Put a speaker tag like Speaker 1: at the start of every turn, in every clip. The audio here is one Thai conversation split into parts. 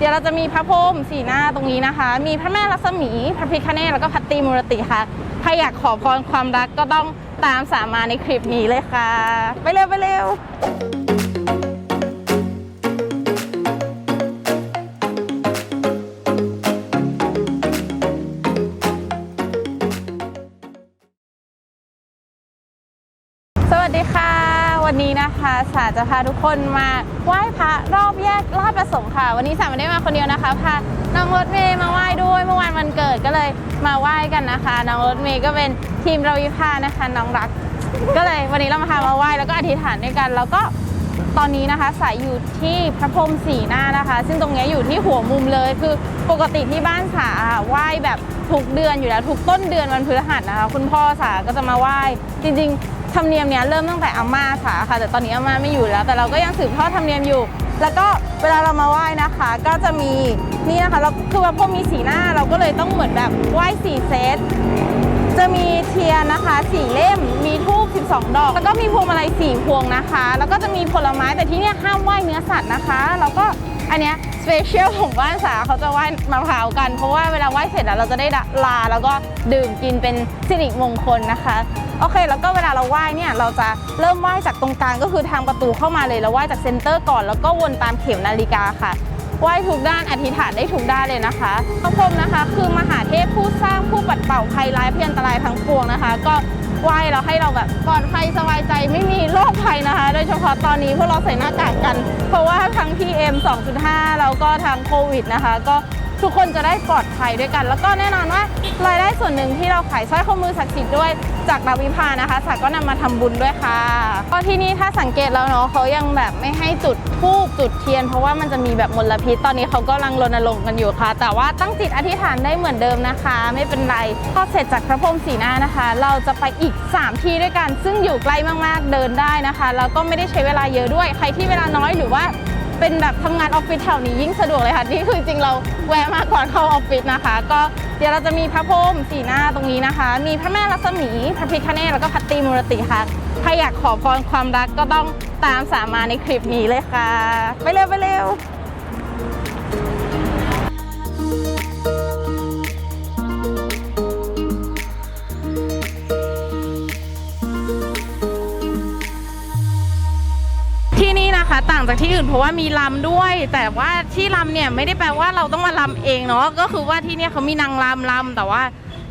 Speaker 1: เดี๋ยวเราจะมีพระพรหมสีหน้าตรงนี้นะคะ มีพระแม่ลักษมี พระพิฆเนศแล้วก็พัตตีมูรติค่ะใครอยากขอพรความรักก็ต้องตามสามาในคลิปนี้เลยค่ะ ไปเร็วไปเร็วสวัสดีค่ะ วันนี้นะคะสาจะพาทุกคนมาไหว้พระรอบแยกลาดประสงค์ค่ะ วันนี้สาไม่ได้มาคนเดียวนะคะพาน้องรถเมย์มาไหว้ด้วยเมื่อวานวันเกิดก็เลยมาไหว้กันนะคะ น้องรถเมย์ก็เป็นทีมเราวิภานะคะ น้องรัก ก็เลยวันนี้เรามาพามาไหว้แล้วก็อธิษฐานด้วยกัน แล้วก็ตอนนี้นะคะสายอยู่ที่พระพรหมสีหน้านะคะ ซึ่งตรงนี้อยู่ที่หัวมุมเลยคือปกติที่บ้านสาไหว้แบบทุกเดือนอยู่แล้วทุกต้นเดือนวันพฤหัสนะคะ คุณพ่อสาก็จะมาไหว้จริงๆ ธรรมเนียมเนี้ยเริ่มตั้งแต่อาม่าค่ะค่ะ แต่ตอนนี้อาม่าไม่อยู่แล้ว แต่เราก็ยังสืบทอดธรรมเนียมอยู่ แล้วก็เวลาเรามาไหว้นะคะ ก็จะมีนี่นะคะเราคือว่าพอมีสีหน้าเราก็เลยต้องเหมือนแบบไหว้สี่เซตจะมีเทียนนะคะสี่เล่มมีทู 12ดอก แล้วก็มีพวงมาลัยสี่พวงนะคะ แล้วก็จะมีผลไม้แต่ที่เนี่ยห้ามไหว้เนื้อสัตว์นะคะ แล้วก็อันเนี้ยสเปเชียลของบ้านสาเขาจะไหว้มะพร้าวกัน เพราะว่าเวลาไหว้เสร็จแล้วเราจะได้ลาแล้วก็ดื่มกินเป็นสิริมงคลนะคะโอเค แล้วก็เวลาเราไหว้เนี่ยเราจะเริ่มไหว้จากตรงกลางก็คือทางประตูเข้ามาเลยเราไหว้จากเซ็นเตอร์ก่อนแล้วก็วนตามเข็มนาฬิกาค่ะไหว้ทุกด้านอธิษฐานได้ทุกด้านเลยนะคะพระพรหมนะคะ คือมหาเทพผู้สร้างผู้ปัดเป่าภัยร้ายพยันตรายทั้งปวงนะคะ ก็ ไหว้เราให้เราแบบปลอดภัยสบายใจไม่มีโรคภัยนะคะ โดยเฉพาะตอนนี้พวกเราใส่หน้ากากกัน เพราะว่าทั้ง PM 2.5 แล้วก็ทั้งโควิดนะคะ ก็ ทุกคนจะได้ปลอดภัยด้วยกัน แล้วก็แน่นอนว่ารายได้ส่วนหนึ่งที่เราขายสร้อยข้อมือศักดิ์สิทธิ์ด้วยจากดาวิภานะคะสักก็นำมาทำบุญด้วยค่ะก็ที่นี่ถ้าสังเกตแล้วเนาะเขายังแบบไม่ให้จุดธูปจุดเทียน เพราะว่ามันจะมีแบบมลพิษตอนนี้เขาก็กำลังรณรงค์กันอยู่ค่ะ แต่ว่าตั้งจิตอธิษฐานได้เหมือนเดิมนะคะ ไม่เป็นไรพอเสร็จจากพระพรหมสีหน้านะคะ เราจะไปอีก 3 ที่ด้วยกัน ซึ่งอยู่ใกล้มากๆเดินได้นะคะแล้วก็ไม่ได้ใช้เวลาเยอะด้วย ใครที่เวลาน้อยหรือว่า เป็นแบบทำงานออฟฟิศแถวนี้ยิ่งสะดวกเลยค่ะ นี่คือจริงเราแวะมาก่อนเข้าออฟฟิศนะคะ ก็เดี๋ยวเราจะมีพระพรหมสีหน้าตรงนี้นะคะ มีพระแม่ลักษมี พระพิฆเนศแล้วก็พัตตีมูรติค่ะใครอยากขอพรความรักก็ต้องตามสามมาในคลิปนี้เลยค่ะ ไปเร็วไปเร็ว ต่างจากที่อื่นเพราะว่ามีลำด้วย แต่ว่าที่ลำเนี่ยไม่ได้แปลว่าเราต้องมาลำเองเนาะก็คือว่าที่เนี่ยเขามีนางลำลำแต่ว่า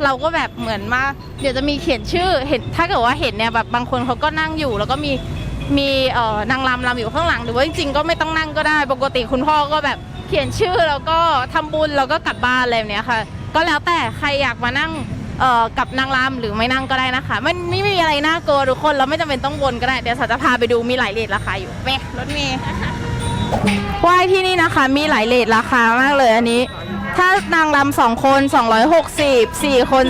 Speaker 1: เราก็แบบเหมือนมาเดี๋ยวจะมีเขียนชื่อเห็นถ้าเกิดว่าเห็นเนี่ยแบบบางคนเขาก็นั่งอยู่ แล้วก็มีมีเอ่อนางลำลำอยู่ข้างหลังหรือว่าจริงๆก็ไม่ต้องนั่งก็ได้ ปกติคุณพ่อก็แบบเขียนชื่อแล้วก็ทำบุญแล้วก็กลับบ้านอะไรแบบเนี้ยค่ะ ก็แล้วแต่ใครอยากมานั่ง เอ่อกับนางรำหรือไม่นั่งก็ได้นะคะ มันไม่มีอะไรน่ากลัวทุกคนเราไม่จำเป็นต้องวนก็ได้เดี๋ยวสาจะพาไปดูมีหลายเลทราคาอยู่เมรถเมย์ไหว้ที่นี่นะคะ มีหลายเลทราคามากเลยอันนี้ ถ้านางรำสองคน 260 4 คน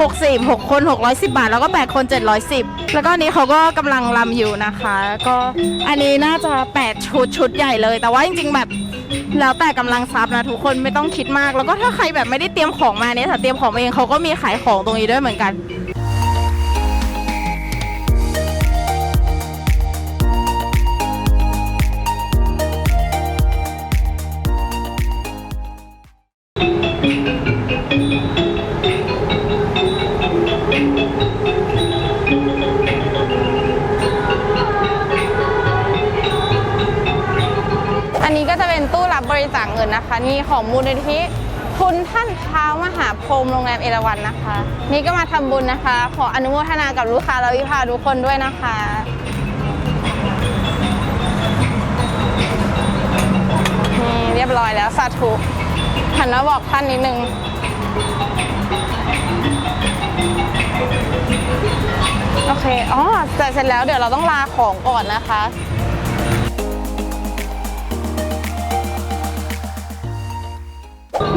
Speaker 1: 360 6 คน 610 บาท แล้วก็ 8 คน 710 แล้วก็อันนี้เขาก็กำลังรำอยู่นะคะ ก็อันนี้น่าจะ 8 ชุดชุดใหญ่เลย แต่ว่าจริงๆแบบแล้วแต่กำลังทรัพย์นะทุกคนไม่ต้องคิดมาก แล้วก็ถ้าใครแบบไม่ได้เตรียมของมาเนี่ยถ้าเตรียมของมาเองเขาก็มีขายของตรงนี้ด้วยเหมือนกันอัน ริจาคเงินนะคะ นี่ของมูลนิธิทุนท่านเท้ามหาพรมโรงแรมเอราวันนะคะ นี่ก็มาทำบุญนะคะ ขออนุโมทนากับลูกค้าและวิภาทุกคนด้วยนะคะนี่เรียบร้อยแล้วสาธุหันมาบอกท่านนิดนึงโอเค อ๋อแต่เสร็จแล้วเดี๋ยวเราต้องลาของก่อนนะคะ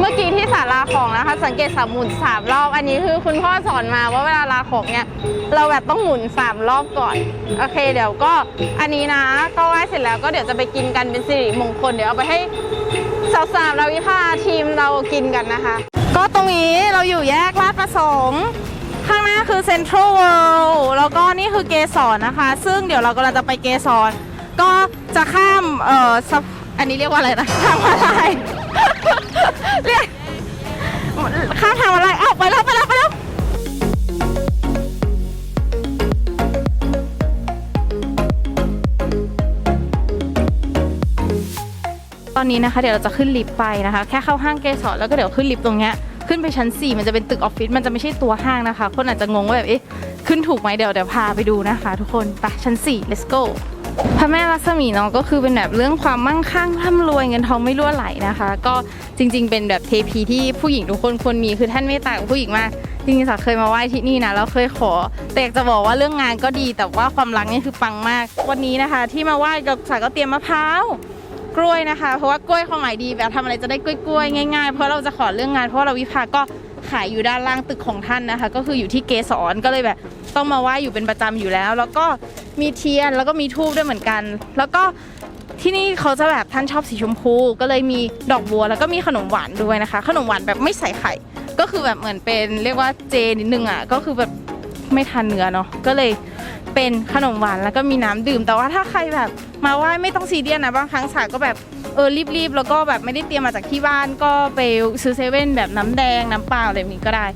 Speaker 1: เมื่อกี้ที่ศาลาของนะคะ สังเกตสามหมุนสามรอบ อันนี้คือคุณพ่อสอนมาว่าเวลาลาของเนี่ยเราแบบต้องหมุนสามรอบก่อน โอเค เดี๋ยวก็อันนี้นะ ก็ไหว้เสร็จแล้วก็เดี๋ยวจะไปกินกันเป็นสิริมงคล เดี๋ยวเอาไปให้สาวๆเราวิภาทีมเรากินกันนะคะ ก็ตรงนี้เราอยู่แยกลาดประสงค์ข้างหน้าคือเซ็นทรัลเวิลด์แล้วก็นี่คือเกสรนะคะ ซึ่งเดี๋ยวเรากำลังจะไปเกสรก็จะข้ามเอ่ออันนี้เรียกว่าอะไรนะ เรียข้างทางอะไรเอ้าไปแล้วไปแล้วไปแล้วตอนนี้นะคะ เดี๋ยวเราจะขึ้นลิฟต์ไปนะคะ แค่เข้าห้างเกสรแล้วก็เดี๋ยวขึ้นลิฟต์ตรงเนี้ยขึ้นไปชั้น 4 มันจะเป็นตึกออฟฟิศมันจะไม่ใช่ตัวห้างนะคะ คนอาจจะงงว่าแบบเอ๊ะขึ้นถูกไหมเดี๋ยวเดี๋ยวพาไปดูนะคะ ทุกคนไปชั้น 4 let's go พระแม่ลักษมีเนาะก็คือเป็นแบบเรื่องความมั่งคั่งร่ำรวยเงินทองไม่รั่วไหลนะคะ ก็จริง ๆ เป็นแบบเทพีที่ผู้หญิงทุกคนควรมีคือท่านเมตตากับผู้หญิงมากจริงๆสาเคยมาไหว้ที่นี่นะแล้วเคยขอ แต่อกจะบอกว่าเรื่องงานก็ดีแต่ว่าความรักนี่คือปังมาก วันนี้นะคะ ที่มาไหว้กับสาก็เตรียมมะพร้าวกล้วยนะคะ เพราะว่ากล้วยความหมายดีแบบทำอะไรจะได้กล้วยๆง่ายๆ เพราะเราจะขอเรื่องงานเพราะว่าเราวิภาก็ขายอยู่ด้านล่างตึกของท่านนะคะ ก็คืออยู่ที่เกสรก็เลยแบบ ต้องมาไหว้อยู่เป็นประจำอยู่แล้ว แล้วก็ มีเทียนแล้วก็มีทูบด้วยเหมือนกัน แล้วก็ที่นี่เขาจะแบบท่านชอบสีชมพู ก็เลยมีดอกบัวแล้วก็มีขนมหวานด้วยนะคะ ขนมหวานแบบไม่ใส่ไข่ ก็คือแบบเหมือนเป็นเรียกว่าเจนิดนึงอะก็คือแบบไม่ทานเนื้อเนาะก็เลยเป็นขนมหวานแล้วก็มีน้ำดื่ม แต่ว่าถ้าใครแบบมาไหว้ไม่ต้องซีเรียสนะบางครั้งสาก็แบบเออรีบๆแล้วก็แบบไม่ได้เตรียมมาจากที่บ้านก็ไปซื้อเซเว่นแบบน้ำแดงน้ำเปล่าอะไรแบบนี้ก็ได้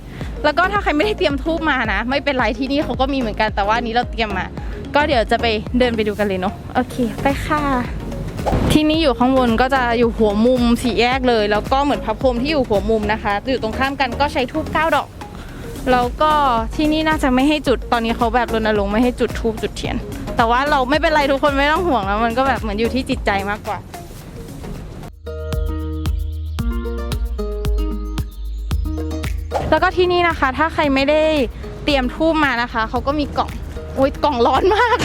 Speaker 1: แล้วก็ถ้าใครไม่ได้เตรียมทูบมานะ ไม่เป็นไรที่นี่เขาก็มีเหมือนกันแต่ว่าอันนี้เราเตรียมมา ก็เดี๋ยวจะไปเดินไปดูกันเลยเนาะโอเค ไปค่ะ ที่นี่อยู่ข้างบนก็จะอยู่หัวมุมสี่แยกเลย แล้วก็เหมือนพระพรหมที่อยู่หัวมุมนะคะ อยู่ตรงข้ามกันก็ใช้ทูบเก้าดอก แล้วก็ที่นี่น่าจะไม่ให้จุดตอนนี้เขาแบบรณรงค์ไม่ให้จุดทูบจุดเทียน แต่ว่าเราไม่เป็นไรทุกคนไม่ต้องห่วงแล้วมันก็แบบเหมือนอยู่ที่จิตใจมากกว่าแล้วก็ที่นี่นะคะ ถ้าใครไม่ได้เตรียมทูบมานะคะ เขาก็มีกล่อง อุ้ยกล่องร้อนมาก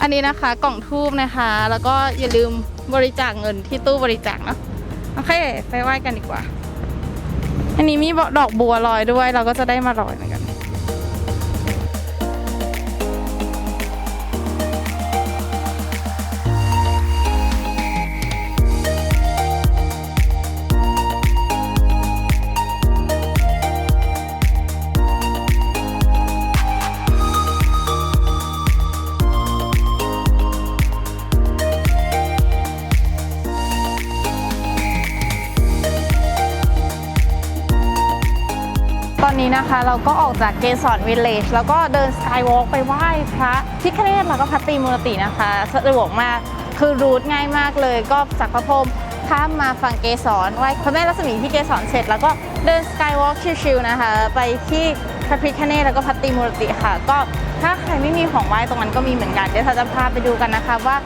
Speaker 1: อันนี้นะคะกล่องทูบนะคะ แล้วก็อย่าลืมบริจาคเงินที่ตู้บริจาคเนาะโอเค ไปไหว้กันดีกว่า อันนี้มีดอกบัวลอยด้วย เราก็จะได้มาลอยเหมือนกัน นนี้นะคะ เราก็ออกจากเกสรวิลเลจแล้วก็เดินสกายวอล์กไปไหว้พระพิคเนตแล้วก็พระตีมูรตินะคะสะดวกมากคือรูทง่ายมากเลย ก็จากพระพรมข้ามมาฝั่งเกสรไหว้พระแม่รัศมีที่เกสรเสร็จ แล้วก็เดินสกายวอล์กชิลๆนะคะ ไปที่พระพิคเนตแล้วก็พระตีมูรติค่ะ ก็ถ้าใครไม่มีของไหว้ตรงนั้นก็มีเหมือนกันเดี๋ยวเราจะพาไปดูกันนะคะว่า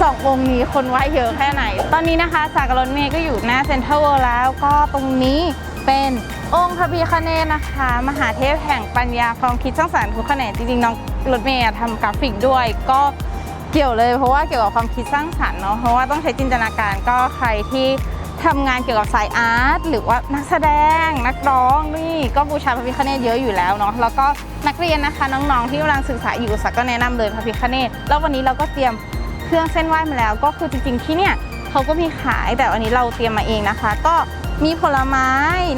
Speaker 1: สององค์นี้คนไหว้เยอะแค่ไหน ตอนนี้นะคะสากรถเมย์ก็อยู่หน้าเซ็นทรัลเวิลด์แล้วก็ตรงนี้เป็น องค์พระพิคเนตนะคะ มหาเทพแห่งปัญญาความคิดสร้างสรรค์ทุกแขนงจริงๆน้องรถเมย์ทำกราฟิกด้วยก็เกี่ยวเลยเพราะว่าเกี่ยวกับความคิดสร้างสรรค์เนาะเพราะว่าต้องใช้จินตนาการก็ใครที่ทำงานเกี่ยวกับสายอาร์ตหรือว่านักแสดงนักร้องนี่ก็บูชาพระพิคเนตเยอะอยู่แล้วเนาะแล้วก็นักเรียนนะคะน้องๆที่กำลังศึกษาอยู่สักก็แนะนำเลยพระพิคเนตแล้ววันนี้เราก็เตรียมเครื่องเส้นไหว้มาแล้ว ก็คือจริงๆที่เนี่ยเขาก็มีขายแต่วันนี้เราเตรียมมาเองนะคะ ก็ มีผลไม้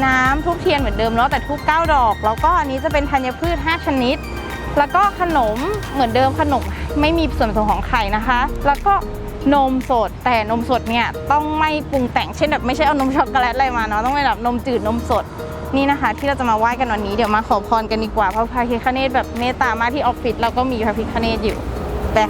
Speaker 1: น้ำทุกเทียนเหมือนเดิมเนาะแต่ทุกเก้าดอก แล้วก็อันนี้จะเป็นธัญพืช 5 ชนิด แล้วก็ขนมเหมือนเดิมขนมไม่มีส่วนผสมของไข่นะคะ แล้วก็นมสดแต่นมสดเนี่ยต้องไม่ปรุงแต่งเช่นแบบไม่ใช่เอานมช็อกโกแลตอะไรมาเนาะต้องเป็นแบบนมจืดนมสดนี่นะคะ ที่เราจะมาไหว้กันวันนี้เดี๋ยวมาขอพรกันดีกว่าเพราะพระพิฆเนศแบบเมตตามากที่ออฟฟิศเราก็มีพระพิฆเนศอยู่แต่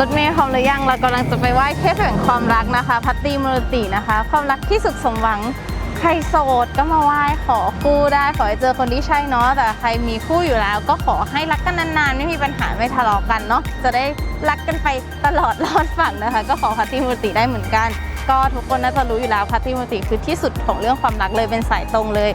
Speaker 1: รถเมย์พร้อมหรือยังเรากำลังจะไปไหว้เทพแห่งความรักนะคะ พัตตีมรตินะคะ ความรักที่สุดสมหวังใครโสดก็มาไหว้ขอคู่ได้ขอให้เจอคนที่ใช่เนาะแต่ใครมีคู่อยู่แล้ว ก็ขอให้รักกันนานๆ ไม่มีปัญหาไม่ทะเลาะกันเนาะจะได้รักกันไปตลอดรอดฝั่งนะคะ ก็ขอพัตตีมรติได้เหมือนกัน ก็ทุกคนน่าจะรู้อยู่แล้วพัตตีมรติคือที่สุดของเรื่องความรักเลยเป็นสายตรงเลย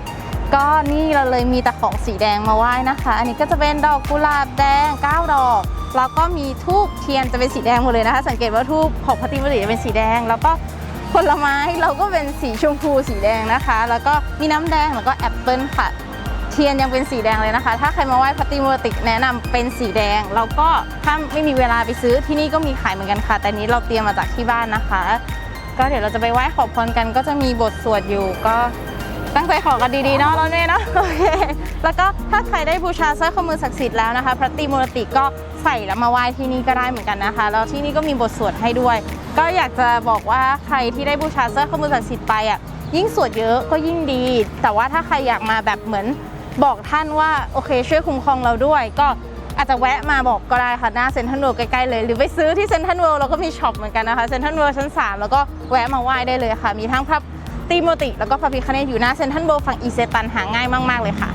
Speaker 1: ก็นี่เราเลยมีแต่ของสีแดงมาไหว้นะคะ อันนี้ก็จะเป็นดอกกุหลาบแดง 9 ดอก แล้วก็มีทูบเทียนจะเป็นสีแดงหมดเลยนะคะ สังเกตว่าทูบของพัตติมริจะเป็นสีแดง แล้วก็ผลไม้เราก็เป็นสีชมพูสีแดงนะคะ แล้วก็มีน้ำแดงแล้วก็แอปเปิลค่ะ เทียนยังเป็นสีแดงเลยนะคะ ถ้าใครมาไหว้พระตรีมูรติแนะนำเป็นสีแดง แล้วก็ถ้าไม่มีเวลาไปซื้อที่นี่ก็มีขายเหมือนกันค่ะ แต่นี้เราเตรียมมาจากที่บ้านนะคะ ก็เดี๋ยวเราจะไปไหว้ขอพรกัน ก็จะมีบทสวดอยู่ก็ตั้งใจขอกันดีๆเนาะรถเมย์เนาะโอเคแล้วก็ถ้าใครได้บูชาสร้อยข้อมือศักดิ์สิทธิ์แล้วนะคะ พระตรีมูรติก็ ใส่แล้วมาไหว้ที่นี่ก็ได้เหมือนกันนะคะ แล้วที่นี่ก็มีบทสวดให้ด้วย ก็อยากจะบอกว่าใครที่ได้บูชาสร้อข้อมือศักดิ์สิทธิ์ไปอะยิ่งสวดเยอะก็ยิ่งดี แต่ว่าถ้าใครอยากมาแบบเหมือนบอกท่านว่าโอเคช่วยคุ้มครองเราด้วย ก็อาจจะแวะมาบอกก็ได้ค่ะหน้าเซ็นทรัลเวิลด์ใกล้ๆเลย หรือไปซื้อที่เซ็นทรัลเวิลด์เราก็มีช็อปเหมือนกันนะคะเซ็นทรัลเวิลด์ชั้น 3 แล้วก็แวะมาไหว้ได้เลยค่ะ มีทั้งพระตีโมติ แล้วก็พระพิคเนตอยู่หน้าเซ็นทรัลเวิลด์ฝั่งอีเซตันหาง่ายมากๆเลยค่ะ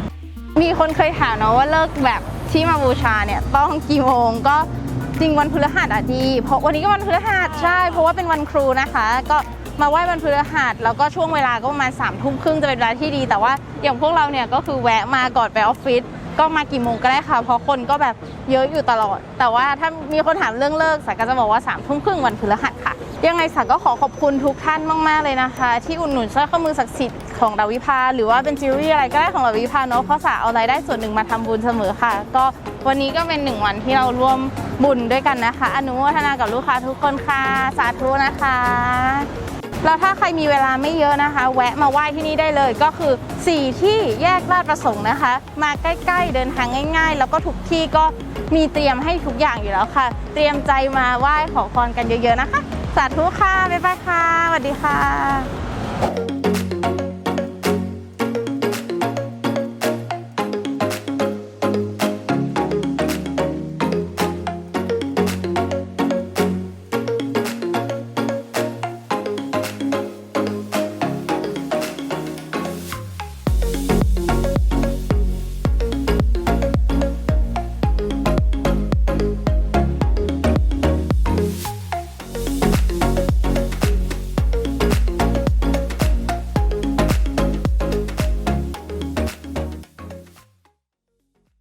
Speaker 1: มีคนเคยถามเนาะว่าเลิกแบบ ที่มาบูชาเนี่ยต้องกี่โมงก็จริงวันพฤหัสอะดี เพราะวันนี้ก็วันพฤหัสใช่ เพราะว่าเป็นวันครูนะคะ ก็มาไหว้วันพฤหัสแล้วก็ช่วงเวลาก็ประมาณ3ามทุ่มครึ่งจะเป็นเวลาที่ดี แต่ว่าอย่างพวกเราเนี่ยก็คือแวะมาก่อนไปออฟฟิศก็มากี่โมงก็ได้ค่ะ เพราะคนก็แบบเยอะอยู่ตลอด แต่ว่าถ้ามีคนถามเรื่องเลิกสายก็จะบอกว่า3ามทุ่มครึ่งวันพฤหัสค่ะ ยังไงสักก็ขอขอบคุณทุกท่านมาก ๆ เลยนะคะ ที่อุดหนุนสร้อยข้อมือศักดิ์สิทธิ์ของดาวิภา หรือว่าเป็นจิวเวลรี่อะไรก็ได้ของดาวิภาเนาะเพราะสาเอารายได้ส่วนหนึ่งมาทำบุญเสมอค่ะ ก็วันนี้ก็เป็นหนึ่งวันที่เราร่วมบุญด้วยกันนะคะ อนุโมทนากับลูกค้าทุกคนค่ะ สาธุนะคะแล้วถ้าใครมีเวลาไม่เยอะนะคะ แวะมาไหว้ที่นี่ได้เลยก็คือ 4 ที่แยกลาดประสงค์นะคะ มาใกล้ๆเดินทางง่าย ๆ แล้วก็ทุกที่ก็มีเตรียมให้ทุกอย่างอยู่แล้วค่ะ เตรียมใจมาไหว้ขอพรกันเยอะ ๆ นะคะ สาธุค่ะ บ๊ายบายค่ะสวัสดีค่ะ